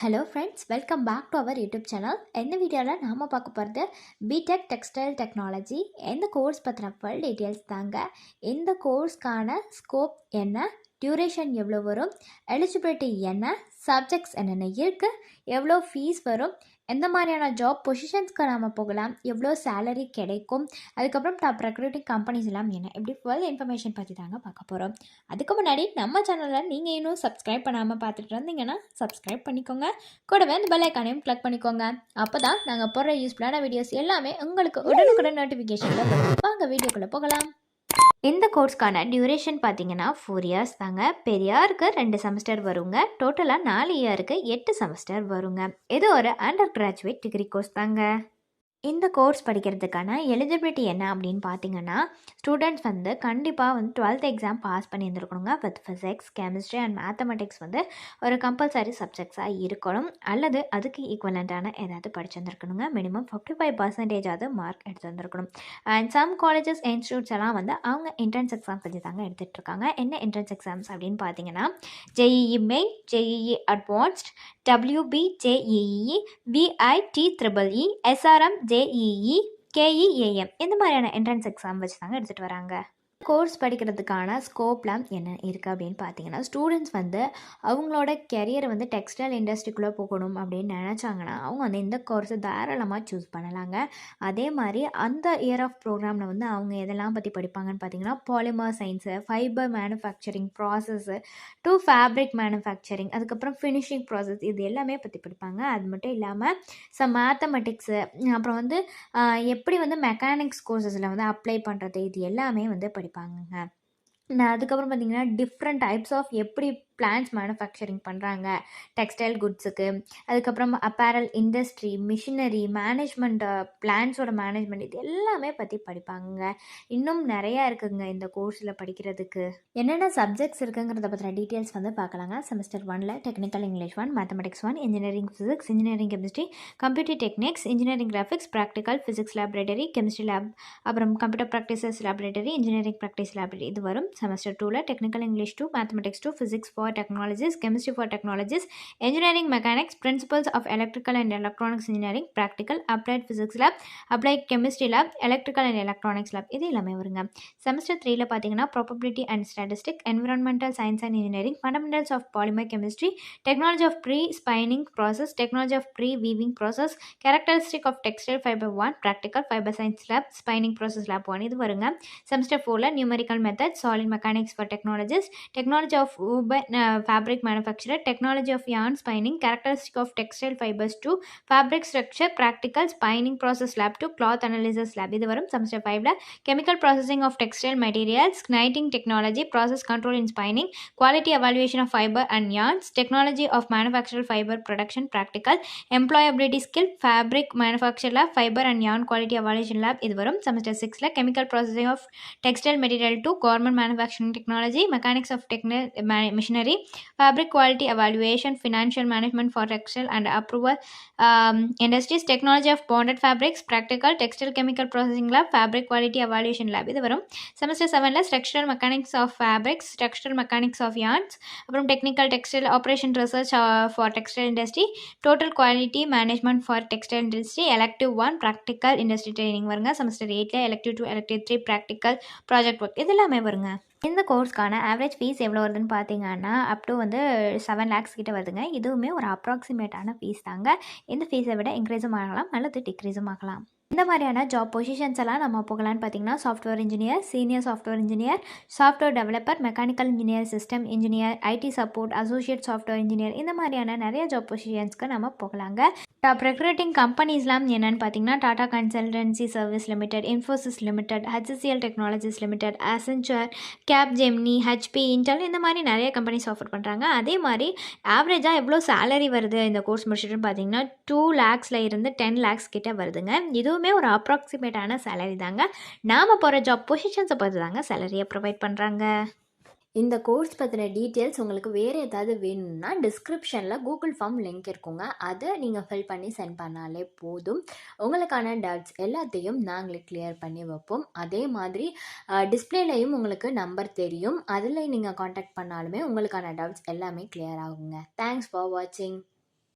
Hello friends welcome back to our YouTube channel இந்த வீடியோவில் நாம் பார்க்க போகிறது பிடெக் டெக்ஸ்டைல் டெக்னாலஜி எந்த கோர்ஸ் பற்றின ஃபுல் டீட்டெயில்ஸ் தாங்க. இந்த கோர்ஸ்க்கான ஸ்கோப் என்ன டியூரேஷன் எவ்வளோ வரும் எலிஜிபிலிட்டி என்ன சப்ஜெக்ட்ஸ் என்னென்ன இருக்குது எவ்வளோ ஃபீஸ் வரும் எந்த மாதிரியான ஜாப் பொசிஷன்ஸ்க்கு நாம் போகலாம் எவ்வளோ சேலரி கிடைக்கும் அதுக்கப்புறம் டாப் ரெக்ரூட்டிங் கம்பெனிஸ் எல்லாம் என்ன இப்படி ஃபுல் இன்ஃபர்மேஷன் பற்றி தாங்க பார்க்க போகிறோம் அதுக்கு முன்னாடி நம்ம சேனலில் நீங்கள் இன்னும் சப்ஸ்கிரைப் பண்ணாமல் பார்த்துட்டு இருந்தீங்கன்னா சப்ஸ்கிரைப் பண்ணிக்கோங்க. கூடவே அந்த பெல் ஐக்கானையும் கிளிக் பண்ணிக்கோங்க. அப்போ தான் நாங்கள் போடுற யூஸ்ஃபுல்லான வீடியோஸ் எல்லாமே உங்களுக்கு உடனுக்குடன் நோட்டிஃபிகேஷனில் வாங்க வீடியோக்குள்ளே போகலாம். இந்த கோர்ஸ்க்கான டியூரேஷன் பார்த்தீங்கன்னா ஃபோர் இயர்ஸ் தாங்க. பெரியாருக்கு ரெண்டு செமஸ்டர் வருங்க. டோட்டலாக நாலு இயருக்கு எட்டு செமஸ்டர் வருங்க. இது ஒரு அண்டர் கிராஜுவேட் டிகிரி கோர்ஸ் தாங்க. இந்த கோர்ஸ் படிக்கிறதுக்கான எலிஜிபிலிட்டி என்ன அப்படின்னு பார்த்தீங்கன்னா ஸ்டூடெண்ட்ஸ் வந்து கண்டிப்பாக வந்து twelfth exam pass பண்ணியிருந்துருக்கணுங்க. With physics chemistry and mathematics வந்து ஒரு கம்பல்சரி சப்ஜெக்ட்ஸாக இருக்கணும். அல்லது அதுக்கு ஈக்குவலண்ட்டான ஏதாவது படிச்சிருந்துருக்கணுங்க. மினிமம் ஃபிஃப்டி ஃபைவ் பர்சன்டேஜாவது மார்க் எடுத்துருந்துருக்கணும். அண்ட் சம் காலேஜஸ் இன்ஸ்டியூட்ஸ் எல்லாம் வந்து அவங்க என்ட்ரன்ஸ் எக்ஸாம் செஞ்சு தாங்க எடுத்துகிட்டு இருக்காங்க என்ன என்ட்ரன்ஸ் எக்ஸாம்ஸ் அப்படின்னு பார்த்தீங்கன்னா JEE main JEE advanced WB JEE VIT triple E SRM JEE KEAM இந்த மாதிரியான என்ட்ரன்ஸ் எக்ஸாம் வச்சு தாங்க எடுத்துகிட்டு வராங்க. கோர்ஸ் படிக்கிறதுக்கான ஸ்கோப்லாம் என்ன இருக்குது அப்படின்னு பார்த்தீங்கன்னா ஸ்டூடெண்ட்ஸ் வந்து அவங்களோட கெரியரை வந்து டெக்ஸ்டைல் இண்டஸ்ட்ரிக்குள்ளே போகணும் அப்படின்னு நினச்சாங்கன்னா அவங்க வந்து இந்த கோர்ஸை தாராளமாக சூஸ் பண்ணலாங்க. அதே மாதிரி அந்த இயர் ஆஃப் ப்ரோக்ராமில் வந்து அவங்க எதெல்லாம் பற்றி படிப்பாங்கன்னு பார்த்தீங்கன்னா polymer science fibre manufacturing process to fabric manufacturing அதுக்கப்புறம் ஃபினிஷிங் ப்ராசஸ் இது எல்லாமே பற்றி படிப்பாங்க. அது மட்டும் இல்லாமல் சம் மேத்தமெட்டிக்ஸு அப்புறம் வந்து எப்படி வந்து மெக்கானிக்ஸ் கோர்சஸில் வந்து அப்ளை பண்ணுறது இது எல்லாமே வந்து படி நான் அதுக்கப்புறம் பார்த்தீங்கன்னா டிஃப்ரெண்ட் டைப்ஸ் ஆஃப் எப்படி பிளான்ஸ் மேனுஃபேக்சரிங் பண்ணுறாங்க டெக்ஸ்டைல் குட்ஸுக்கு அதுக்கப்புறம் அப்பேரல் இண்டஸ்ட்ரி மிஷினரி மேனேஜ்மெண்ட் பிளான்ஸோட மேனேஜ்மெண்ட் இது எல்லாமே பற்றி படிப்பாங்க இன்னும் நிறையா இருக்குங்க இந்த கோர்ஸில் படிக்கிறதுக்கு. என்னென்ன சப்ஜெக்ட்ஸ் இருக்குங்கிறத பற்றின டீட்டெயில்ஸ் வந்து பார்க்கலாங்க. செமஸ்டர் ஒனில் technical English one mathematics one engineering physics engineering chemistry computer techniques engineering graphics practical physics laboratory chemistry lab அப்புறம் computer practices laboratory engineering practice laboratory இது வரும் செமஸ்டர் டூவில் technical English two mathematics two physics for for Technologies, Chemistry for Technologies, Engineering Mechanics, Principles of Electrical and Electronics Engineering, Practical, Applied Physics Lab, Applied Chemistry Lab, Electrical and Electronics Lab இது எல்லாமே வருங்க semester த்ரீயில் பார்த்தீங்கன்னா probability and statistic environmental science and engineering fundamentals of polymer chemistry technology of pre spinning process technology of pre weaving process characteristic of textile fibre one practical fibre science lab spinning process lab one இது வருங்க semester ஃபோரில் numerical method solid mechanics for technologies technology of woven fabric manufacturer technology of yarn spinning characteristic of textile fibers to fabric structure practical spinning process lab to cloth analysis lab இது வரும் semester ஃபைவ்ல chemical processing of textile materials kniting technology process control in spinning quality evaluation of fiber and yarns technology of manufactured fiber production practical employability skill fabric manufacture lab fiber and yarn quality evaluation lab இது வரும் semester சிக்ஸில் chemical processing of textile material to garment manufacturing technology mechanics of techni- ma- machinery fabric quality evaluation financial management for textile and approval um, industries technology of bonded fabrics practical textile chemical processing lab fabric quality evaluation lab இது வரும் semester செவனில் structural mechanics of fabrics structural mechanics of yarns அப்புறம் technical textile operation research uh, for textile industry total quality management for textile industry elective one practical industry training வருங்க semester எயிட்டில் elective two elective three practical project work இது எல்லாமே வருங்க இந்த கோர்ஸ்க்கான average fees எவ்வளோ வருதுன்னு பார்த்தீங்கன்னா அப் டு வந்து செவன் லேக்ஸ் கிட்ட வருதுங்க. இதுவுமே ஒரு அப்ராக்சிமேட்டான ஃபீஸ் தாங்க. இந்த ஃபீஸை விட இன்க்ரீஸும் ஆகலாம் அல்லது டிக்ரீஸும் ஆகலாம். இந்த மாதிரியான ஜாப் பொசிஷன்ஸ் எல்லாம் நம்ம போகலான்னு பார்த்தீங்கன்னா software engineer senior software engineer software developer mechanical engineer system engineer IT support associate software engineer இந்த மாதிரியான நிறைய ஜாப் பொசிஷன்ஸ்க்கு நம்ம போகலாங்க. டாப் ரெக்ரூட்டிங் கம்பெனிஸ்லாம் என்னென்னு பார்த்தீங்கன்னா Tata consultancy service limited Infosys limited HCL technologies limited Accenture Capgemini HP Intel இந்த மாதிரி நிறைய கம்பெனிஸ் ஆஃபர் பண்ணுறாங்க அதே மாதிரி ஆவரேஜாக எவ்வளோ சேலரி வருது இந்த கோர்ஸ் முடிச்சுட்டுன்னு பார்த்தீங்கன்னா டூ லேக்ஸில் இருந்து டென் லேக்ஸ் கிட்டே வருதுங்க. இதுவும் ஒரு அப்ராக்சிமேட்டான சேலரி தாங்க. நாம் போகிற ஜாப் பொசிஷன்ஸை பார்த்து தாங்க சேலரியை ப்ரொவைட் பண்ணுறாங்க இந்த கோர்ஸ் பற்றின டீட்டெயில்ஸ் உங்களுக்கு வேறு ஏதாவது வேணும்னா டிஸ்கிரிப்ஷனில் கூகுள் ஃபார்ம் லிங்க் இருக்குங்க. அதை நீங்கள் ஃபில் பண்ணி சென்ட் பண்ணாலே போதும். உங்களுக்கான டவுட்ஸ் எல்லாத்தையும் நாங்களே கிளியர் பண்ணி வைப்போம். அதே மாதிரி டிஸ்பிளேலையும் உங்களுக்கு நம்பர் தெரியும். அதில் நீங்கள் காண்டாக்ட் பண்ணாலுமே உங்களுக்கான டவுட்ஸ் எல்லாமே கிளியர் ஆகுங்க. தேங்க்ஸ் ஃபார் வாட்சிங்